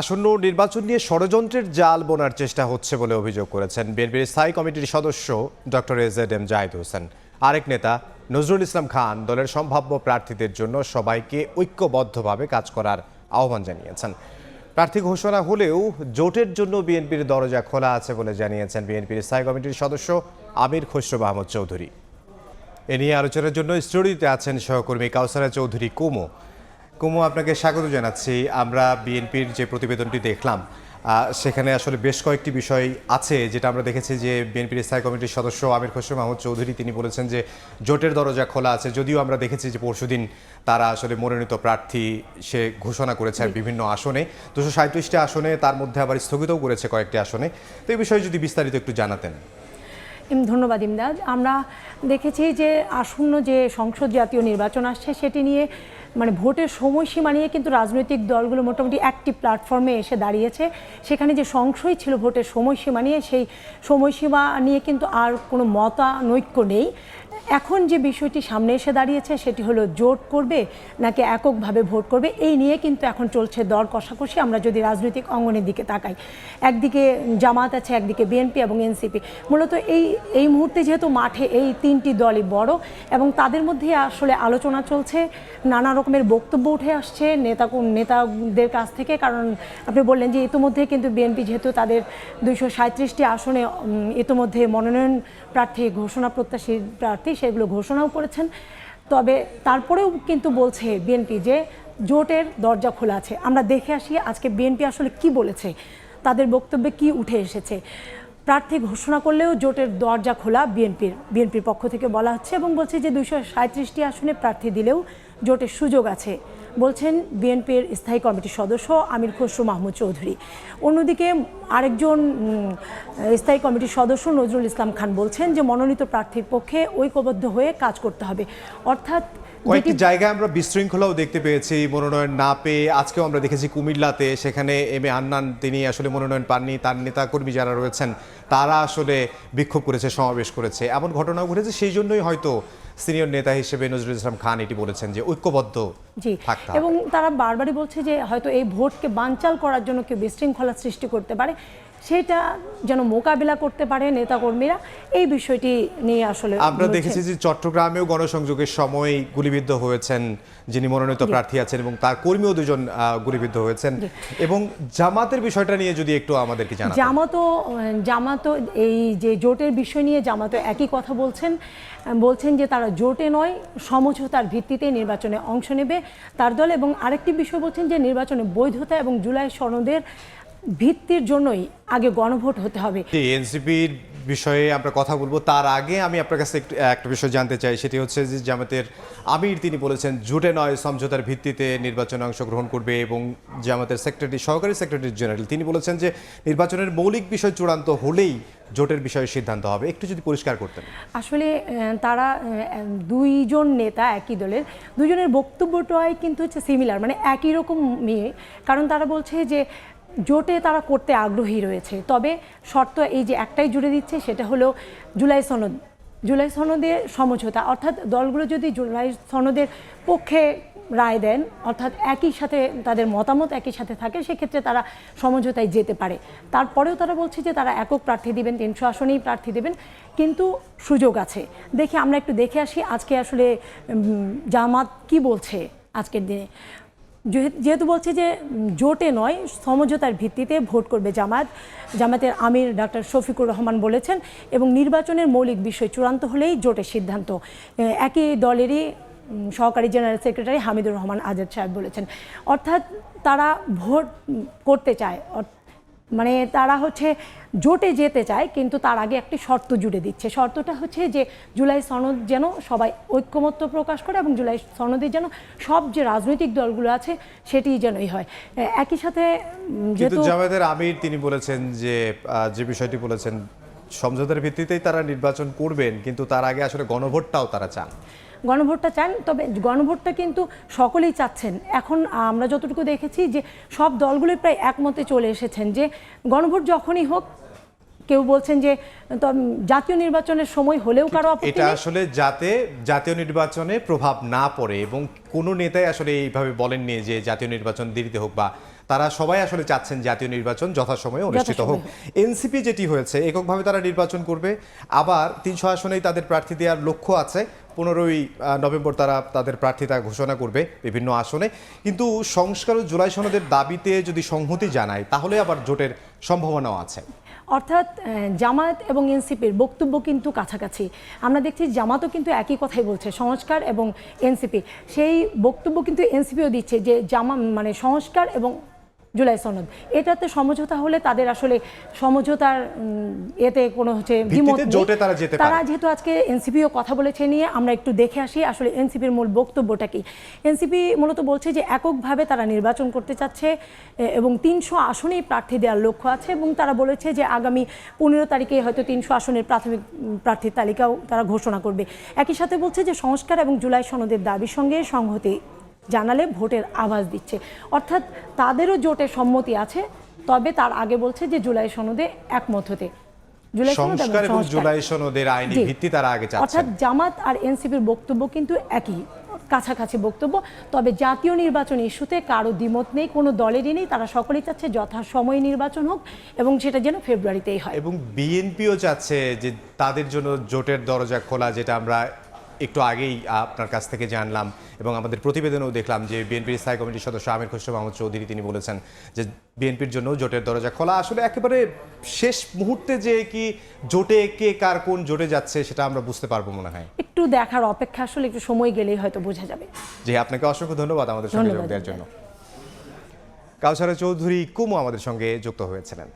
আসন্ন নির্বাচন নিয়ে ষড়যন্ত্রের জাল বোনার চেষ্টা হচ্ছে বলে অভিযোগ করেছেন বিএনপির স্থায়ী কমিটির সদস্য doctor A Z M Zahid Hossain. আরেক নেতা নজরুল ইসলাম খান দলের সম্ভাব্য প্রার্থীদের জন্য সবাইকে ঐক্যবদ্ধভাবে কাজ করার আহ্বান জানিয়েছেন। প্রার্থী ঘোষণা হলেও জোটের জন্য বিএনপির দরজা খোলা আছে বলে জানিয়েছেন বিএনপির স্থায়ী কমিটির সদস্য আমির খসরু মাহমুদ চৌধুরী। এ নিয়ে আলোচনার জন্য স্টুডিওতে আছেন সহকর্মী কাউসারা চৌধুরী কুমো। কুমো আপনাকে স্বাগত জানাচ্ছি। আমরা বিএনপির যে প্রতিবেদনটি দেখলাম সেখানে আসলে বেশ কয়েকটি বিষয় আছে যেটা আমরা দেখেছি যে বিএনপির স্থায়ী কমিটির সদস্য আমির খসরু মাহমুদ চৌধুরী তিনি বলেছেন যে জোটের দরজা খোলা আছে। যদিও আমরা দেখেছি যে পরশুদিন তারা আসলে মনোনীত প্রার্থী সে ঘোষণা করেছে বিভিন্ন আসনে। দুশো সাঁত্রিশটি আসনে তার মধ্যে আবার স্থগিতও করেছে কয়েকটি আসনে। তো এই বিষয়ে যদি বিস্তারিত একটু জানাতেন। ধন্যবাদ ইমদাদ। আমরা দেখেছি যে আসন্ন যে সংসদ জাতীয় নির্বাচন আসছে সেটি নিয়ে মানে ভোটের সময়সীমা নিয়ে কিন্তু রাজনৈতিক দলগুলো মোটামুটি একটি প্ল্যাটফর্মে এসে দাঁড়িয়েছে। সেখানে যে সংশয় ছিল ভোটের সময়সীমা নিয়ে, সেই সময়সীমা নিয়ে কিন্তু আর কোনো মতানৈক্য নেই। এখন যে বিষয়টি সামনে এসে দাঁড়িয়েছে, সেটি হলো জোট করবে নাকি এককভাবে ভোট করবে, এই নিয়ে কিন্তু এখন চলছে দর কষাকষি। আমরা যদি রাজনৈতিক অঙ্গনের দিকে তাকাই, একদিকে জামাত আছে, একদিকে বিএনপি এবং এনসিপি। মূলত এই এই মুহূর্তে যেহেতু মাঠে এই তিনটি দলই বড় এবং তাদের মধ্যে আসলে আলোচনা চলছে, নানা রকমের বক্তব্য উঠে আসছে নেতা, নেতাদের কাছ থেকে। কারণ আপনি বললেন যে ইতিমধ্যে কিন্তু বিএনপি যেহেতু তাদের দুইশো সাঁত্রিশটি আসনে ইতিমধ্যে মনোনয়ন প্রার্থী ঘোষণা প্রত্যাশী প্রার্থী সেগুলো ঘোষণাও করেছেন। তবে তারপরেও কিন্তু বলছে বিএনপি যে জোটের দরজা খোলা আছে। আমরা দেখে আসি আজকে বিএনপি আসলে কি বলেছে, তাদের বক্তব্যে কি উঠে এসেছে। প্রার্থী ঘোষণা করলেও জোটের দরজা খোলা বিএনপির বিএনপির পক্ষ থেকে বলা হচ্ছে এবং বলছে যে দুইশো সাঁত্রিশটি আসনে প্রার্থী দিলেও জোটের সুযোগ আছে। বলছেন বিএনপির স্থায়ী কমিটির সদস্য আমির খসরু মাহমুদ চৌধুরী। অন্যদিকে আরেকজন স্থায়ী কমিটির সদস্য নজরুল ইসলাম খান বলছেন যে মনোনীত প্রার্থীর পক্ষে ঐক্যবদ্ধ হয়ে কাজ করতে হবে। অর্থাৎ কয়েকটি জায়গায় আমরা বিশৃঙ্খলাও দেখতে পেয়েছি মনোনয়ন না পেয়ে। আজকেও আমরা দেখেছি কুমিল্লাতে সেখানে এম এ আন্নান তিনি আসলে মনোনয়ন পাননি। তার নেতাকর্মী যারা রয়েছেন তারা আসলে বিক্ষোভ করেছে সমাবেশ করেছে। এমন ঘটনাও ঘটেছে সেই জন্যই হয়তো সিনিয়র নেতা হিসেবে নজরুল ইসলাম খান এটি বলেছেন যে ঐক্যবদ্ধ জি এবং তারা বারবারই বলছে যে হয়তো এই ভোটকে বানচাল করার জন্য কেউ বিশৃঙ্খলা সৃষ্টি করতে পারে। সেটা যেন মোকাবিলা করতে পারে নেতাকর্মীরা এই বিষয়টি নিয়ে আসলে আমরা দেখেছি যে চট্টগ্রামেও গণসংযোগের সময় গুলিবিদ্ধ হয়েছেন যিনি মনোনীত প্রার্থী আছেন এবং তার কর্মীও দুজন গুলিবিদ্ধ হয়েছেন। এবং জামাতের বিষয়টা নিয়ে যদি একটু আমাদেরকে জানাতেন। জামাতও জামাতও এই যে জোটের বিষয় নিয়ে জামাতও একই কথা বলছেন। বলছেন যে তারা জোটে নয় সমঝোতার ভিত্তিতে নির্বাচনে অংশ নেবে তার দল এবং আরেকটি বিষয় বলছেন যে নির্বাচনে বৈধতা এবং জুলাই সনদের ভিত্তির জন্যই আগে গণভোট হতে হবে। এনসিপির বিষয়ে আমরা কথা বলব। তার আগে আমি আপনার কাছে একটা বিষয় জানতে চাই সেটি হচ্ছে যে জামাতের আমির তিনি বলেছেন জুটে নয় সমঝোতার ভিত্তিতে নির্বাচনে অংশগ্রহণ করবে এবং জামাতের সেক্রেটারি সহকারী সেক্রেটারি জেনারেল। তিনি বলেছেন যে নির্বাচনের মৌলিক বিষয় চূড়ান্ত হলেই জোটের বিষয়ে সিদ্ধান্ত হবে। একটু যদি পরিষ্কার করতেন। আসলে তারা দুইজন নেতা একই দলের দুজনের বক্তব্যটাই কিন্তু হচ্ছে সিমিলার মানে একই রকম মেয়ে কারণ তারা বলছে যে জোটে তারা করতে আগ্রহী রয়েছে। তবে শর্ত এই যে একটাই জুড়ে দিচ্ছে, সেটা হলো জুলাই সনদ। জুলাই সনদের সমঝোতা। অর্থাৎ দলগুলো যদি জুলাই সনদের পক্ষে রায় দেন, অর্থাৎ একই সাথে তাদের মতামত একই সাথে থাকে, সেক্ষেত্রে তারা সমঝোতায় যেতে পারে। তারপরেও তারা বলছে যে তারা একক প্রার্থী দিবেন, তিনশো আসনেই প্রার্থী দেবেন, কিন্তু সুযোগ আছে। দেখে আমরা একটু দেখে আসি আজকে আসলে জামাত কি বলছে আজকের দিনে। যেহেতু বলছে যে জোটে নয়, সমঝোতার ভিত্তিতে ভোট করবে জামাত জামাতের আমির ডাক্তার শফিকুর রহমান বলেছেন এবং নির্বাচনের মৌলিক বিষয় চূড়ান্ত হলেই জোটের সিদ্ধান্ত। একই দলেরই সহকারী জেনারেল সেক্রেটারি হামিদুর রহমান আজাদ সাহেব বলেছেন। অর্থাৎ তারা ভোট করতে চায় মানে তারা হচ্ছে জোটে যেতে চায় কিন্তু তার আগে একটি শর্ত জুড়ে দিচ্ছে। শর্তটা হচ্ছে যে জুলাই সনদ যেন সবাই ঐক্যমত্য প্রকাশ করে এবং জুলাই সনদে যেন সব যে রাজনৈতিক দলগুলো আছে সেটি যেনই হয়। একই সাথে যেহেতু জামাতের আমির তিনি বলেছেন যে যে বিষয়টি বলেছেন সমঝোতার ভিত্তিতেই তারা নির্বাচন করবেন কিন্তু তার আগে আসলে গণভোটটাও তারা চান। গণভোটটা চান তবে গণভোটটা কিন্তু সকলেই চাচ্ছেন। এখন আমরা যতটুকু দেখেছি যে সব দলগুলোই প্রায় একমতে চলে এসেছেন যে গণভোট যখনই হোক কেউ বলছেন যে জাতীয় নির্বাচনের সময় হলেও কারও এটা আসলে যাতে জাতীয় নির্বাচনে প্রভাব না পড়ে এবং কোনো নেতাই আসলে এইভাবে বলেননি যে জাতীয় নির্বাচন দেরিতে হোক বা তারা সবাই আসলে চাচ্ছেন জাতীয় নির্বাচন যথাসময়ে অনুষ্ঠিত হোক। এনসিপি যেটি হয়েছে এককভাবে তারা নির্বাচন করবে। আবার তিনশো আসনেই তাদের প্রার্থী দেওয়ার লক্ষ্য আছে। পনেরোই নভেম্বর তারা তাদের প্রার্থিতা ঘোষণা করবে বিভিন্ন আসনে। কিন্তু সংস্কার ও জুলাই সনদের দাবিতে যদি সংহতি জানায়, তাহলে আবার জোটের সম্ভাবনাও আছে। অর্থাৎ জামায়াত এবং এনসিপির বক্তব্য কিন্তু কাছাকাছি। আমরা দেখছি জামাতও কিন্তু একই কথাই বলছে, সংস্কার এবং এনসিপি। সেই বক্তব্য কিন্তু এনসিপিও দিচ্ছে যে জামা মানে সংস্কার এবং জুলাই সনদ। এটাতে সমঝোতা হলে তাদের আসলে সমঝোতার এতে কোনো হচ্ছে। তারা যেহেতু আজকে এনসিপিও কথা বলেছে নিয়ে আমরা একটু দেখে আসি আসলে এনসিপির মূল বক্তব্যটা কি। এনসিপি মূলত বলছে যে এককভাবে তারা নির্বাচন করতে চাচ্ছে এবং তিনশো আসনেই প্রার্থী দেওয়ার লক্ষ্য আছে এবং তারা বলেছে যে আগামী পনেরো তারিখে হয়তো তিনশো আসনের প্রাথমিক প্রার্থীর তালিকাও তারা ঘোষণা করবে। একই সাথে বলছে যে সংস্কার এবং জুলাই সনদের দাবির সঙ্গে সংহতি জানালে ভোটের আভাস দিচ্ছে। অর্থাৎ তাদেরও জোটে সম্মতি আছে তবে তার আগে বলছে যে জুলাই সনদে একমত হতে। জুলাই সংস্কার এবং জুলাই সনদের আইনি ভিত্তি তারা আগে অর্থাৎ জামাত আর এনসিপির বক্তব্য কিন্তু একই কাছাকাছি বক্তব্য। তবে জাতীয় নির্বাচন ইস্যুতে কারও দ্বিমত নেই কোনো দলেরই নেই তারা সকলেই চাচ্ছে যথাসময়ে নির্বাচন হোক এবং সেটা যেন ফেব্রুয়ারিতেই হয়। এবং বিএনপিও চাচ্ছে যে তাদের জন্য জোটের দরজা খোলা যেটা আমরা একটু আগেই আপনার কাছ থেকে জানলাম এবং আমাদের প্রতিবেদনেও দেখলাম যে বিএনপির স্থায়ী কমিটির সদস্য আমির খসরু মাহমুদ চৌধুরী তিনি বলেছেন যে বিএনপির জন্য জোটের দরজা খোলা আসলে একেবারে শেষ মুহূর্তে যে কি জোটে কে কার কোন জোটে যাচ্ছে সেটা আমরা বুঝতে পারব মনে হয়। একটু দেখার অপেক্ষা আসলে একটু সময় গেলেই হয়তো বোঝা যাবে। যে আপনাকে অসংখ্য ধন্যবাদ আমাদের সঙ্গে যোগ দেওয়ার জন্য। কাউসারা চৌধুরী কুমু আমাদের সঙ্গে যুক্ত হয়েছিলেন।